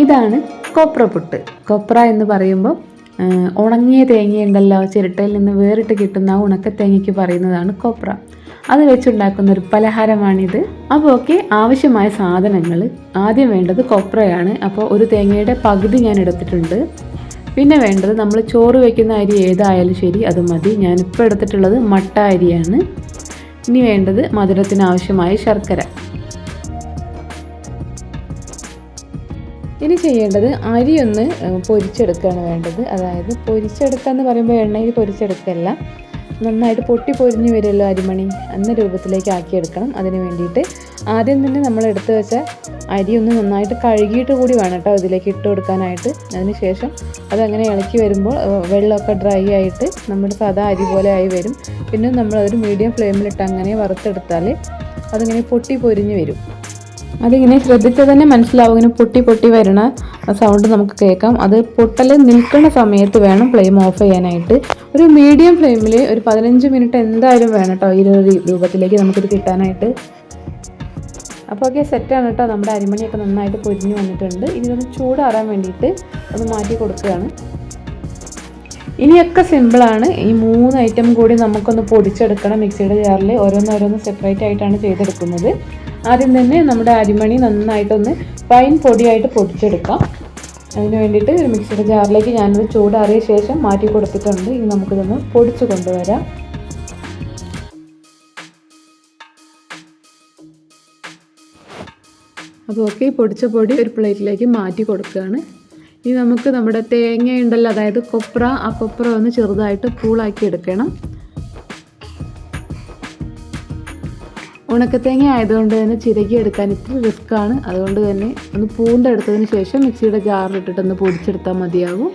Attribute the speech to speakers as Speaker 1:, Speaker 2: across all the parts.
Speaker 1: ഇതാണ് കൊപ്ര പുട്ട്. കൊപ്ര എന്ന് പറയുമ്പോൾ ഉണങ്ങിയ തേങ്ങയുണ്ടല്ലോ ചിരട്ടയിൽ നിന്ന് വേറിട്ട് കിട്ടുന്ന ഉണക്ക തേങ്ങയ്ക്ക് പറയുന്നതാണ് കൊപ്ര. അത് വെച്ചുണ്ടാക്കുന്ന ഒരു പലഹാരമാണിത്. അപ്പോൾ ഓക്കെ ആവശ്യമായ സാധനങ്ങൾ ആദ്യം വേണ്ടത് കൊപ്രയാണ്. അപ്പോൾ ഒരു തേങ്ങയുടെ പകുതി ഞാൻ എടുത്തിട്ടുണ്ട്. പിന്നെ വേണ്ടത് നമ്മൾ ചോറ് വയ്ക്കുന്ന അരി ഏതായാലും ശരി അത് മതി. ഞാനിപ്പോൾ എടുത്തിട്ടുള്ളത് മട്ട അരിയാണ്. ഇനി വേണ്ടത് മധുരത്തിന് ആവശ്യമായ ശർക്കര. ഇനി ചെയ്യേണ്ടത് അരി ഒന്ന് പൊരിച്ചെടുക്കുകയാണ് വേണ്ടത്. അതായത് പൊരിച്ചെടുക്കുക എന്ന് പറയുമ്പോൾ എണ്ണയിൽ പൊരിച്ചെടുക്കല്ല. നന്നായിട്ട് പൊട്ടി പൊരിഞ്ഞ് വരുമല്ലോ അരിമണി. എന്ന രൂപത്തിലേക്ക് ആക്കിയെടുക്കണം. അതിന് വേണ്ടിയിട്ട് ആദ്യം തന്നെ നമ്മൾ എടുത്തു വെച്ച അരി ഒന്ന് നന്നായിട്ട് കഴുകിയിട്ട് കൂടി വേണം കേട്ടോ ഇതിലേക്ക് ഇട്ട് കൊടുക്കാനായിട്ട്. അതിനുശേഷം അതങ്ങനെ ഇളക്കി വരുമ്പോൾ വെള്ളമൊക്കെ ഡ്രൈ ആയിട്ട് നമ്മുടെ സാധാ അരി പോലെ ആയി വരും. പിന്നെ നമ്മളതൊരു മീഡിയം ഫ്ലെയിമിലിട്ട് അങ്ങനെ വറുത്തെടുത്താൽ അതിങ്ങനെ പൊട്ടി പൊരിഞ്ഞ് വരും. അതിങ്ങനെ ശ്രദ്ധിച്ചാൽ തന്നെ മനസ്സിലാവും. ഇങ്ങനെ പൊട്ടി പൊട്ടി വരണ സൗണ്ട് നമുക്ക് കേൾക്കാം. അത് പൊട്ടൽ നിൽക്കുന്ന സമയത്ത് വേണം ഫ്ലെയിം ഓഫ് ചെയ്യാനായിട്ട്. ഒരു മീഡിയം ഫ്ലെയിമിൽ ഒരു പതിനഞ്ച് മിനിറ്റ് എന്തായാലും വേണം കേട്ടോ ഈ ഒരു രൂപത്തിലേക്ക് നമുക്കിത് കിട്ടാനായിട്ട്. അപ്പോൾ ഓക്കെ സെറ്റാണ് കേട്ടോ നമ്മുടെ അരിമണിയൊക്കെ നന്നായിട്ട് പൊരിഞ്ഞ് വന്നിട്ടുണ്ട്. ഇനി ഇതൊന്ന് ചൂടാറാൻ വേണ്ടിയിട്ട് ഒന്ന് മാറ്റി കൊടുക്കുകയാണ്. ഇനിയൊക്കെ സിമ്പിളാണ് ഈ മൂന്ന് ഐറ്റം കൂടി നമുക്കൊന്ന് പൊടിച്ചെടുക്കണം മിക്സിയുടെ ജാറിൽ. ഓരോന്നോരോന്ന് സെപ്പറേറ്റ് ആയിട്ടാണ് ചെയ്തെടുക്കുന്നത്. ആദ്യം തന്നെ നമ്മുടെ അരിമണി നന്നായിട്ടൊന്ന് ഫൈൻ പൊടിയായിട്ട് പൊടിച്ചെടുക്കാം. അതിന് വേണ്ടിയിട്ട് മിക്സിയുടെ ജാറിലേക്ക് ഞാനത് ചൂടാറിയ ശേഷം മാറ്റി കൊടുത്തിട്ടുണ്ട്. ഇനി നമുക്കിതൊന്ന് പൊടിച്ച് കൊണ്ടുവരാം. അപ്പോൾ ഓക്കെ പൊടിച്ച പൊടി ഒരു പ്ലേറ്റിലേക്ക് മാറ്റി കൊടുക്കുകയാണ്. ഇനി നമുക്ക് നമ്മുടെ തേങ്ങയുണ്ടല്ലോ അതായത് കൊപ്ര ആ കൊപ്ര ഒന്ന് ചെറുതായിട്ട് പൂളാക്കി എടുക്കണം. ഉണക്കത്തേങ്ങ ആയതുകൊണ്ട് തന്നെ ചിരകി എടുക്കാൻ ഇത്തിരി റിസ്ക്കാണ് അതുകൊണ്ട് തന്നെ ഒന്ന് പൂണ്ടെടുത്തതിന് ശേഷം മിക്സിയുടെ ജാറിലിട്ടിട്ടൊന്ന് പൊടിച്ചെടുത്താൽ മതിയാകും.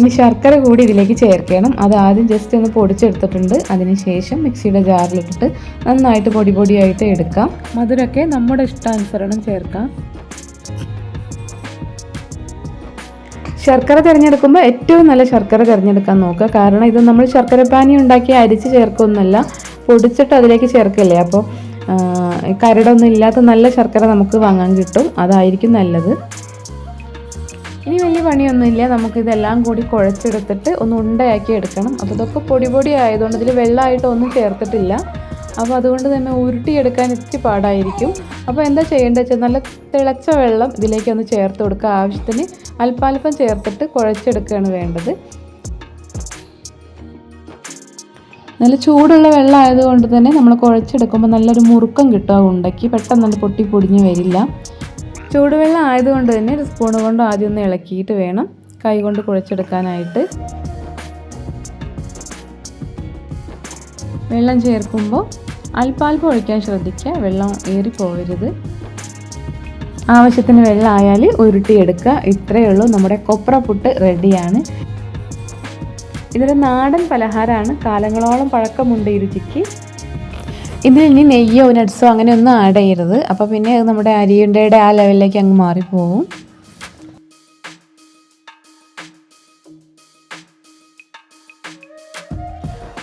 Speaker 1: ഇനി ശർക്കര കൂടി ഇതിലേക്ക് ചേർക്കണം. അത് ആദ്യം ജസ്റ്റ് ഒന്ന് പൊടിച്ചെടുത്തിട്ടുണ്ട്. അതിനുശേഷം മിക്സിയുടെ ജാറിലിട്ടിട്ട് നന്നായിട്ട് പൊടി പൊടിയായിട്ട് എടുക്കാം. മധുരമൊക്കെ നമ്മുടെ ഇഷ്ടാനുസരണം ചേർക്കാം. ശർക്കര തിരഞ്ഞെടുക്കുമ്പോൾ ഏറ്റവും നല്ല ശർക്കര തിരഞ്ഞെടുക്കാൻ നോക്കുക. കാരണം ഇത് നമ്മൾ ശർക്കര പാനി ഉണ്ടാക്കി അരിച്ച് ചേർക്കൊന്നുമല്ല പൊടിച്ചിട്ട് അതിലേക്ക് ചേർക്കല്ലേ? അപ്പോൾ കരടൊന്നും ഇല്ലാത്ത നല്ല ശർക്കര നമുക്ക് വാങ്ങാൻ കിട്ടും. അതായിരിക്കും നല്ലത്. ഇനി വലിയ പണിയൊന്നുമില്ല. നമുക്കിതെല്ലാം കൂടി കുഴച്ചെടുത്തിട്ട് ഒന്ന് ഉണ്ടയാക്കി എടുക്കണം. അപ്പോൾ ഇതൊക്കെ പൊടി പൊടി ആയതുകൊണ്ട് ഇതിൽ വെള്ളമായിട്ട് ഒന്നും ചേർത്തിട്ടില്ല. അപ്പോൾ അതുകൊണ്ട് തന്നെ ഉരുട്ടിയെടുക്കാൻ ഇത്തിരി പാടായിരിക്കും. അപ്പോൾ എന്താ ചെയ്യേണ്ടത് വെച്ചാൽ നല്ല തിളച്ച വെള്ളം ഇതിലേക്കൊന്ന് ചേർത്ത് കൊടുക്കുക. ആവശ്യത്തിന് അല്പാൽപ്പം ചേർത്തിട്ട് കുഴച്ചെടുക്കുകയാണ് വേണ്ടത്. നല്ല ചൂടുള്ള വെള്ളം ആയതുകൊണ്ട് തന്നെ നമ്മൾ കുഴച്ചെടുക്കുമ്പോൾ നല്ലൊരു മുറുക്കം കിട്ടും ആ ഉണ്ടക്കി പെട്ടെന്ന് പൊട്ടി പൊടിഞ്ഞ് വരില്ല. ചൂടുവെള്ളം ആയതുകൊണ്ട് തന്നെ ഒരു സ്പൂൺ കൊണ്ട് ആദ്യം ഒന്ന് ഇളക്കിയിട്ട് വേണം. കൈ കൊണ്ട് കുഴച്ചെടുക്കാനായിട്ട്. വെള്ളം ചേർക്കുമ്പോൾ അല്പാൽപ്പം ഒഴിക്കാൻ ശ്രദ്ധിക്കുക. വെള്ളം ഏറി പോകരുത് ആവശ്യത്തിന് വെള്ളം ആയാൽ ഉരുട്ടിയെടുക്കുക. ഇത്രയേ ഉള്ളൂ. നമ്മുടെ കൊപ്ര പുട്ട് റെഡിയാണ്. ഇതൊരു നാടൻ പലഹാരമാണ്. കാലങ്ങളോളം പഴക്കമുണ്ട് ഈ രുചിക്ക് ഇതിൽ ഇനി നെയ്യോ നട്ട്സോ അങ്ങനെ ഒന്നും ആഡ് ചെയ്യരുത്. അപ്പോൾ പിന്നെ നമ്മുടെ അരിയുണ്ടയുടെ ആ ലെവലിലേക്ക് അങ്ങ് മാറിപ്പോവും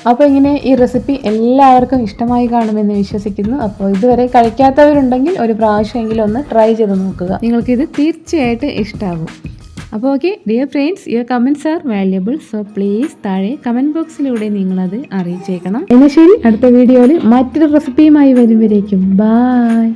Speaker 1: അപ്പോൾ ഇങ്ങനെ ഈ റെസിപ്പി എല്ലാവർക്കും ഇഷ്ടമായി കാണുമെന്ന് വിശ്വസിക്കുന്നു. അപ്പോൾ ഇതുവരെ കഴിക്കാത്തവരുണ്ടെങ്കിൽ ഒരു പ്രാവശ്യമെങ്കിലും ഒന്ന് ട്രൈ ചെയ്ത് നോക്കുക. നിങ്ങൾക്കിത് തീർച്ചയായിട്ടും ഇഷ്ടമാകും അപ്പോൾ okay dear friends your comments are valuable so please താഴെ കമന്റ് ബോക്സിലൂടെ നിങ്ങളത് അറിയിച്ചേക്കണം. എന്നാൽ ശരി അടുത്ത വീഡിയോയിൽ മറ്റൊരു റെസിപ്പിയുമായി വരുമ്പോഴേക്കും. ബായ്